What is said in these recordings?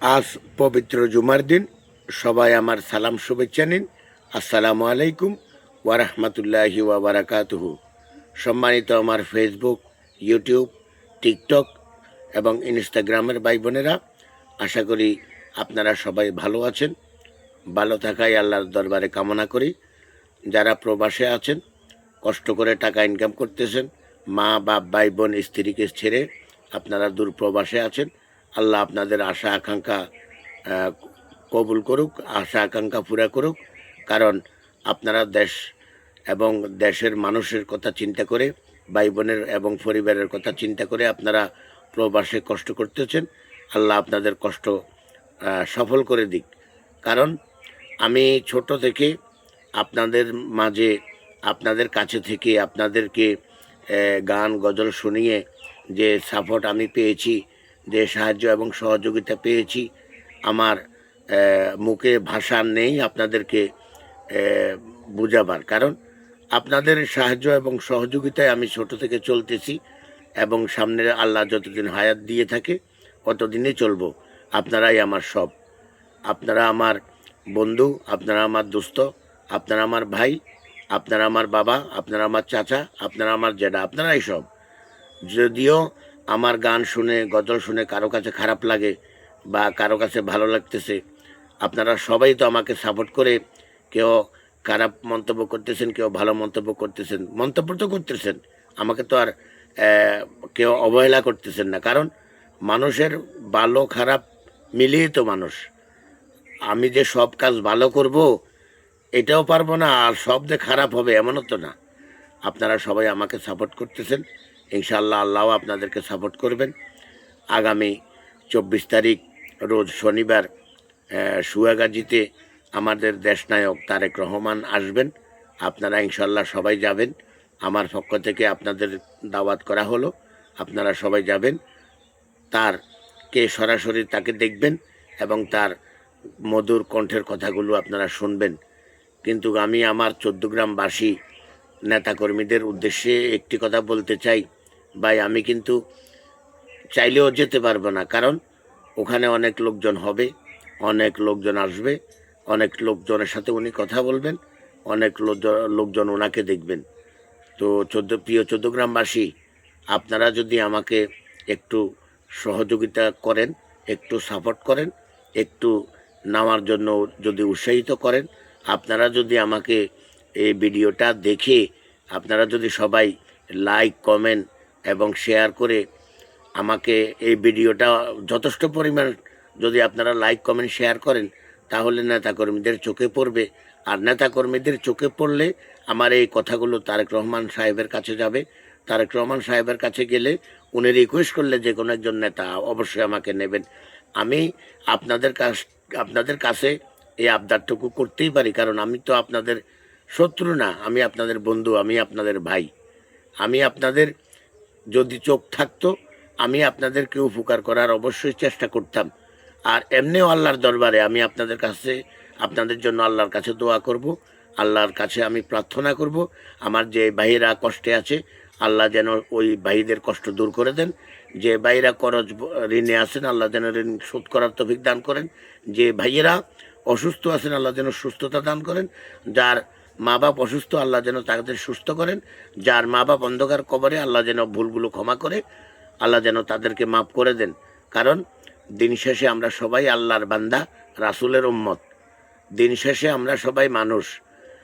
আজ পবিত্র জুমার দিন। সবাই আমার সালাম শুভেচ্ছা নিন। আসসালামু আলাইকুম ওয়ারহমতুল্লাহি ওয়াবারাকাতুহু সম্মানিত আমার ফেসবুক ইউটিউব টিকটক এবং ইনস্টাগ্রামের ভাই বোনেরা, আশা করি আপনারা সবাই ভালো আছেন। ভালো থাকাই আল্লাহর দরবারে কামনা করি। যারা প্রবাসে আছেন, কষ্ট করে টাকা ইনকাম করতেছেন, মা, বাপ, ভাই, বোন, স্ত্রীকে ছেড়ে আপনারা দূর প্রবাসে আছেন আল্লাহ আপনাদের আশা, আকাঙ্ক্ষা কবুল করুক, আশা, আকাঙ্ক্ষা পুরা করুক। কারণ আপনারা দেশ এবং দেশের মানুষের কথা চিন্তা করে, ভাই বোনের এবং পরিবারের কথা চিন্তা করে আপনারা প্রবাসে কষ্ট করতেছেন। আল্লাহ আপনাদের কষ্ট সফল করে দিক। কারণ আমি ছোট থেকে আপনাদের মাঝে, আপনাদের কাছে থেকে আপনাদেরকে গান, গজল শুনিয়ে যে সাপোর্ট আমি পেয়েছি যে সাহায্য এবং সহযোগিতা পেয়েছি, আমার মুখে ভাষা নেই আপনাদেরকে বুঝাবার। কারণ আপনাদের সাহায্য এবং সহযোগিতায় আমি ছোট থেকে চলতেছি এবং সামনে আল্লাহ যতদিন হায়াত দিয়ে থাকে, ততদিনই চলবো। আপনারাই আমার সব। আপনারা আমার বন্ধু, আপনারা আমার দোস্ত, আপনারা আমার ভাই, আপনারা আমার বাবা, আপনারা আমার চাচা, আপনারা আমার জেডা আপনারাই সব। যদিও আমার গান শুনে, গজল শুনে কারও কাছে খারাপ লাগে বা কারও কাছে ভালো লাগতেছে, আপনারা সবাই তো আমাকে সাপোর্ট করে কেউ খারাপ মন্তব্য করতেছেন, কেউ ভালো মন্তব্য করতেছেন। মন্তব্য তো করতেছেন, আমাকে তো আর কেউ অবহেলা করতেছেন না। কারণ মানুষের ভালো, খারাপ মিলিয়ে তো মানুষ। আমি যে সব কাজ ভালো করব, এটাও পারব না, আর সব যে খারাপ হবে এমনও তো না। আপনারা সবাই আমাকে সাপোর্ট করতেছেন। ইনশাআল্লাহ আল্লাহ আপনাদেরকে সাপোর্ট করবেন। আগামী চব্বিশ তারিখ, রোজ শনিবার সুয়াগাজীতে আমাদের দেশনায়ক তারেক রহমান আসবেন। আপনারা ইনশাল্লাহ সবাই যাবেন। আমার পক্ষ থেকে আপনাদের দাওয়াত করা হলো। আপনারা সবাই যাবেন। তার কে সরাসরি তাকে দেখবেন এবং তার মধুর কণ্ঠের কথাগুলো আপনারা শুনবেন। কিন্তু আমি আমার চোদ্দ গ্রামবাসী নেতাকর্মীদের উদ্দেশ্যে একটি কথা বলতে চাই। ভাই, আমি কিন্তু চাইলেও যেতে পারব না, কারণ ওখানে অনেক লোকজন হবে, অনেক লোকজন আসবে, অনেক লোকজনের সাথে উনি কথা বলবেন, অনেক লোকজন- ওনাকে দেখবেন। তো চোদ্দ, প্রিয় চোদ্দ গ্রামবাসী, আপনারা যদি আমাকে একটু সহযোগিতা করেন, একটু সাপোর্ট করেন, একটু নামার জন্য যদি উৎসাহিত করেন, আপনারা যদি আমাকে এই ভিডিওটা দেখে, আপনারা যদি সবাই লাইক, কমেন্ট এবং শেয়ার করে আমাকে এই ভিডিওটা যথেষ্ট পরিমাণ যদি আপনারা লাইক কমেন্ট শেয়ার করেন, তাহলে নেতাকর্মীদের চোখে পড়বে। আর নেতাকর্মীদের চোখে পড়লে আমার এই কথাগুলো তারেক রহমান সাহেবের কাছে যাবে। তারেক রহমান সাহেবের কাছে গেলে উনি রিকোয়েস্ট করলে যে কোনো একজন নেতা অবশ্যই আমাকে নেবেন। আমি আপনাদের কাছ, আপনাদের কাছে এই আবদারটুকু করতেই পারি, কারণ আমি তো আপনাদের শত্রু না, আমি আপনাদের বন্ধু, আমি আপনাদের ভাই। আমি আপনাদের যদি চোখ থাকতো, আমি আপনাদেরকে উপকার করার অবশ্যই চেষ্টা করতাম। আর এমনিও আল্লাহর দরবারে আমি আপনাদের কাছে, আপনাদের জন্য আল্লাহর কাছে দোয়া করব। আল্লাহর কাছে আমি প্রার্থনা করব। আমার যে ভাইয়েরা কষ্টে আছে, আল্লাহ যেন ওই ভাইদের কষ্ট দূর করে দেন। যে ভাইয়েরা করজ ঋণে আছেন, আল্লাহ যেন ঋণ শোধ করার তফিক দান করেন। যে ভাইয়েরা অসুস্থ আছেন, আল্লাহ যেন সুস্থতা দান করেন। যার মা বাপ অসুস্থ, আল্লাহ যেন তাদের সুস্থ করেন। যার মা বাপ অন্ধকার কবরে, আল্লাহ যেন ভুলগুলো ক্ষমা করে, আল্লাহ যেন তাদেরকে মাফ করে দেন। কারণ দিন শেষে আমরা সবাই আল্লাহর বান্দা, রাসুলের উম্মত। দিন শেষে আমরা সবাই মানুষ।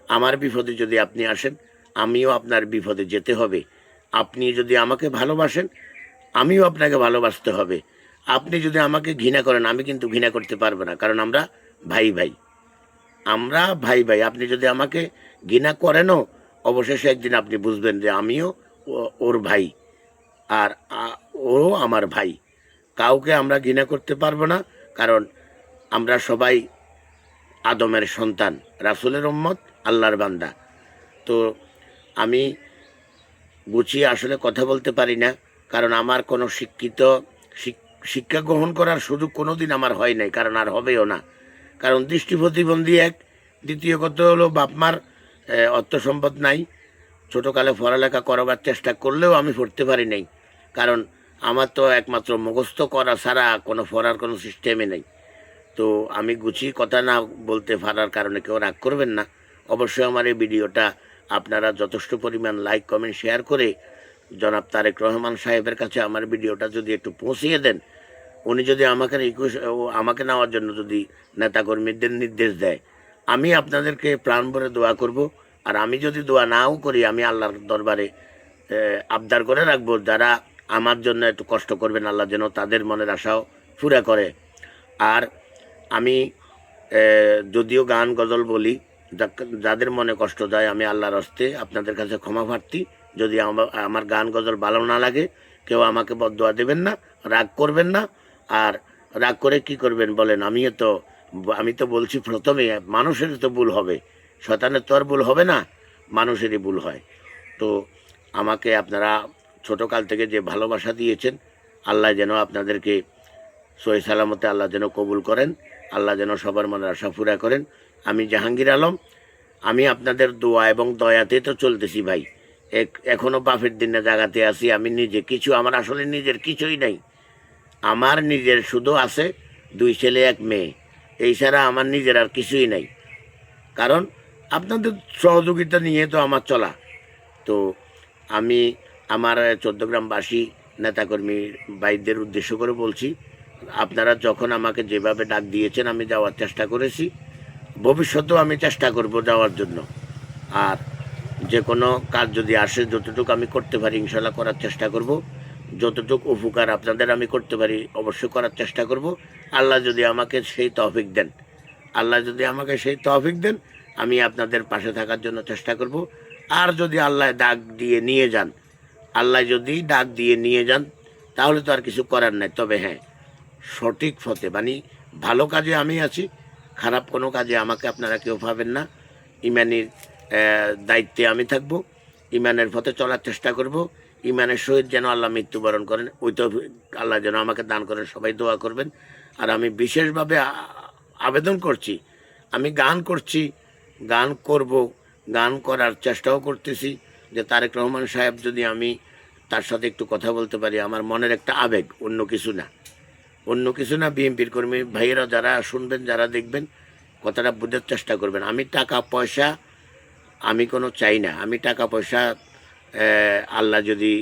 আমার বিপদে যদি আপনি আসেন, আমিও আপনার বিপদে যেতে হবে। আপনি যদি আমাকে ভালোবাসেন, আমিও আপনাকে ভালোবাসতে হবে। আপনি যদি আমাকে ঘৃণা করেন, আমি কিন্তু ঘৃণা করতে পারব না, কারণ আমরা ভাই ভাই আমরা ভাই ভাই আপনি যদি আমাকে ঘৃণা করেনও, অবশেষে একদিন আপনি বুঝবেন যে আমিও ও- ওর ভাই। আর ওও আমার ভাই। কাউকে আমরা ঘৃণা করতে পারব না, কারণ আমরা সবাই আদমের সন্তান, রাসুলের উম্মত, আল্লাহর বান্দা। তো আমি গুছিয়ে আসলে কথা বলতে পারি না, কারণ আমার কোনো শিক্ষিত শিক্ষা গ্রহণ করার সুযোগ কোনো দিন আমার হয় নাই, কারণ আর হবেও না। কারণ দৃষ্টি প্রতিবন্ধী এক, দ্বিতীয় কথা হলো বাপমার অর্থ সম্পদ নাই। ছোটোকালে পড়ালেখা করাবার চেষ্টা করলেও আমি পড়তে পারি নাই। কারণ আমার তো একমাত্র মুখস্থ করা ছাড়া কোনো পড়ার কোনো সিস্টেমে নেই। তো আমি গুছিয়ে কথা না বলতে পারার কারণে কেউ রাগ করবেন না। অবশ্যই আমার এই ভিডিওটা আপনারা যথেষ্ট পরিমাণ লাইক কমেন্ট শেয়ার করে জনাব তারেক রহমান সাহেবের কাছে আমার ভিডিওটা যদি একটু পৌঁছিয়ে দেন, উনি যদি আমাকে রিকোয়েস্ট আমাকে নেওয়ার জন্য যদি নেতাকর্মীদের নির্দেশ দেয় আমি আপনাদেরকে প্রাণ ভরে দোয়া করব, আর আমি যদি দোয়া নাও করি, আমি আল্লাহর দরবারে আবদার করে রাখব, যারা আমার জন্য একটু কষ্ট করবেন, আল্লাহ যেন তাদের মনের আশাও পুরা করে। আর আমি যদিও গান গজল বলি যাদের মনে কষ্ট দেয় আমি আল্লাহর হস্তে আপনাদের কাছে ক্ষমা প্রার্থী। যদি আমার গান গজল ভালো না লাগে, কেউ আমাকে বদোয়া দেবেন না, রাগ করবেন না। আর রাগ করে কি করবেন বলেন? আমিও তো আমি তো বলছি প্রথমে মানুষের তো ভুল হবে। শতানের তো আর ভুল হবে না, মানুষেরই ভুল হয়। তো আমাকে আপনারা ছোটোকাল থেকে যে ভালোবাসা দিয়েছেন, আল্লাহ যেন আপনাদেরকে সহি সালামতে আল্লাহ যেন কবুল করেন, আল্লাহ যেন সবার মনের আশা পুরা করেন। আমি জাহাঙ্গীর আলম, আমি আপনাদের দোয়া এবং দয়াতে তো চলতেছি ভাই। এক এখনও বাপের দিনে জাগাতে আছি, আমি নিজে কিছু, আমার আসলে নিজের কিছুই নাই। আমার নিজের শুধু আছে দুই ছেলে, এক মেয়ে। এই ছাড়া আমার নিজের আর কিছুই নাই। কারণ আপনাদের সহযোগিতা নিয়ে তো আমার চলা। তো আমি আমার চোদ্দগ্রামবাসী নেতাকর্মী ভাইদের উদ্দেশ্য করে বলছি, আপনারা যখন আমাকে যেভাবে ডাক দিয়েছেন, আমি যাওয়ার চেষ্টা করেছি। ভবিষ্যতেও আমি চেষ্টা করব যাওয়ার জন্য। আর যে কোনো কাজ যদি আসে, যতটুকু আমি করতে পারি, ইনশাল্লাহ করার চেষ্টা করব। যতটুকু উপকার আপনাদের আমি করতে পারি, অবশ্যই করার চেষ্টা করব। আল্লাহ যদি আমাকে সেই তহফিক দেন, আল্লাহ যদি আমাকে সেই তহফিক দেন, আমি আপনাদের পাশে থাকার জন্য চেষ্টা করব। আর যদি আল্লাহ ডাক দিয়ে নিয়ে যান, আল্লাহ যদি ডাক দিয়ে নিয়ে যান, তাহলে তো আর কিছু করার নাই। তবে হ্যাঁ সঠিক পথে মানে ভালো কাজে আমি আছি, খারাপ কোনো কাজে আমাকে আপনারা কেউ পাবেন না। ইমানের দায়িত্বে আমি থাকব, ইমানের পথে চলার চেষ্টা করব। ইমানের সহিত যেন আল্লাহ মৃত্যুবরণ করেন, ওই তো আল্লাহ যেন আমাকে দান করেন, সবাই দোয়া করবেন। আর আমি বিশেষভাবে আবেদন করছি, আমি গান করছি, গান করব, গান করার চেষ্টাও করতেছি যে তারেক রহমান সাহেব যদি আমি তার সাথে একটু কথা বলতে পারি, আমার মনের একটা আবেগ, অন্য কিছু না। অন্য কিছু না, বিএনপির কর্মী ভাইয়েরা যারা শুনবেন, যারা দেখবেন, কথাটা বোঝার চেষ্টা করবেন। আমি টাকা পয়সা আমি কোনো চাই না। আমি টাকা পয়সা আল্লাহ যদি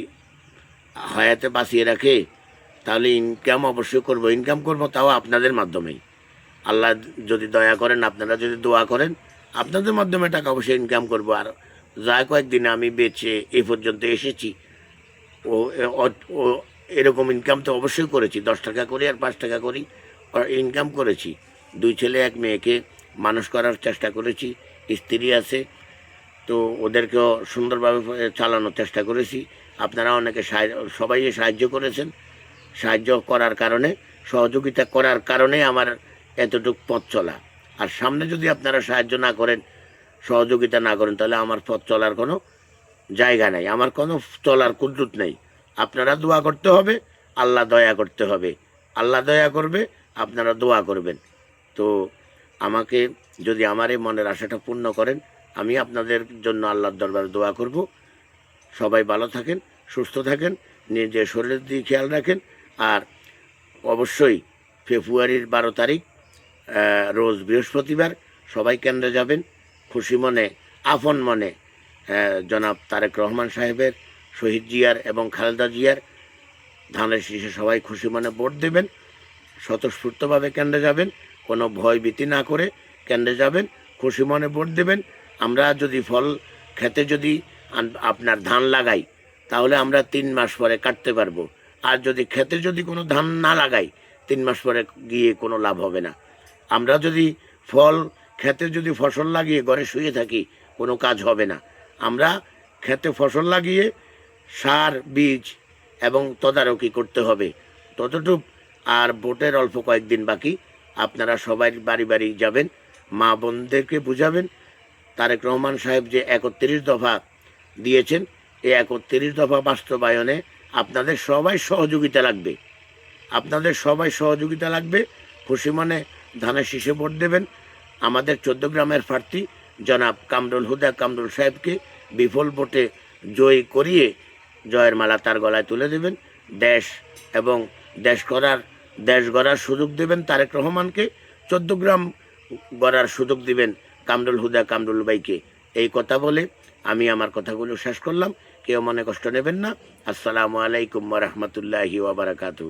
হায়াতে বাঁচিয়ে রাখে, তাহলে ইনকাম অবশ্যই করব। ইনকাম করব তাও আপনাদের মাধ্যমেই। আল্লাহ যদি দয়া করেন, আপনারা যদি দোয়া করেন, আপনাদের মাধ্যমে টাকা অবশ্যই ইনকাম করব। আর যা কয়েকদিন আমি বেঁচে এ পর্যন্ত এসেছি, ও এরকম ইনকাম তো অবশ্যই করেছি। দশ টাকা করি আর পাঁচ টাকা করি ইনকাম করেছি। দুই ছেলে, এক মেয়েকে মানুষ করার চেষ্টা করেছি। স্ত্রী আছে তো ওদেরকেও সুন্দরভাবে চালানোর চেষ্টা করেছি। আপনারা অনেকে সবাই সাহায্য করেছেন। সাহায্য করার কারণে, সহযোগিতা করার কারণে আমার এতটুক পথ চলা। আর সামনে যদি আপনারা সাহায্য না করেন, সহযোগিতা না করেন, তাহলে আমার পথ চলার কোনো জায়গা নাই। আমার কোনো চলার কুদ্রুত নেই। আপনারা দোয়া করতে হবে, আল্লাহ দয়া করতে হবে। আল্লাহ দয়া করবে, আপনারা দোয়া করবেন। তো আমাকে যদি আমার এই মনের আশাটা পূর্ণ করেন আমি আপনাদের জন্য আল্লাহর দরবারে দোয়া করব। সবাই ভালো থাকেন, সুস্থ থাকেন, নিজের শরীরের দিকে খেয়াল রাখেন। আর অবশ্যই ফেব্রুয়ারির বারো তারিখ রোজ বৃহস্পতিবার সবাই কেন্দ্রে যাবেন। খুশি মনে, আপন মনে জনাব তারেক রহমান সাহেবের, শহীদ জিয়ার এবং খালেদা জিয়ার ধানের শীষে সবাই খুশি মনে ভোট দেবেন। স্বতঃস্ফূর্তভাবে কেন্দ্রে যাবেন, কোনো ভয় ভীতি না করে কেন্দ্রে যাবেন, খুশি মনে ভোট দেবেন। আমরা যদি ফল খেতে যদি আপনার ধান লাগাই, তাহলে আমরা তিন মাস পরে কাটতে পারব। আর যদি খেতে যদি কোনো ধান না লাগাই, তিন মাস পরে গিয়ে কোনো লাভ হবে না। আমরা যদি ফল, খেতে যদি ফসল লাগিয়ে ঘরে শুয়ে থাকি, কোনো কাজ হবে না। আমরা খেতে ফসল লাগিয়ে সার, বীজ এবং তদারকি করতে হবে। ততটুক আর ভোটের অল্প কয়েকদিন বাকি। আপনারা সবাই বাড়ি বাড়ি যাবেন। মা বোনদেরকে বুঝাবেন। তারেক রহমান সাহেব যে একত্রিশ দফা দিয়েছেন, এই একত্রিশ দফা বাস্তবায়নে আপনাদের সবাই সহযোগিতা লাগবে। আপনাদের সবাই সহযোগিতা লাগবে। খুশি মনে ধানের শীষে ভোট দেবেন। আমাদের চোদ্দ গ্রামের প্রার্থী জনাব কামরুল হুদা কামরুল সাহেবকে বিফল ভোটে জয়ী করিয়ে জয়ের মালা তার গলায় তুলে দেবেন। দেশ এবং দেশ করার দেশ গড়ার সুযোগ দেবেন তারেক রহমানকে। চোদ্দ গ্রাম গড়ার সুযোগ দিবেন কামরুল হুদা, কামরুল ভাইকে এই কথা বলে আমি আমার কথাগুলো শেষ করলাম। কেউ মনে কষ্ট নেবেন না। আসসালামু আলাইকুম রহমতুল্লাহি ওয়াবারাকাতু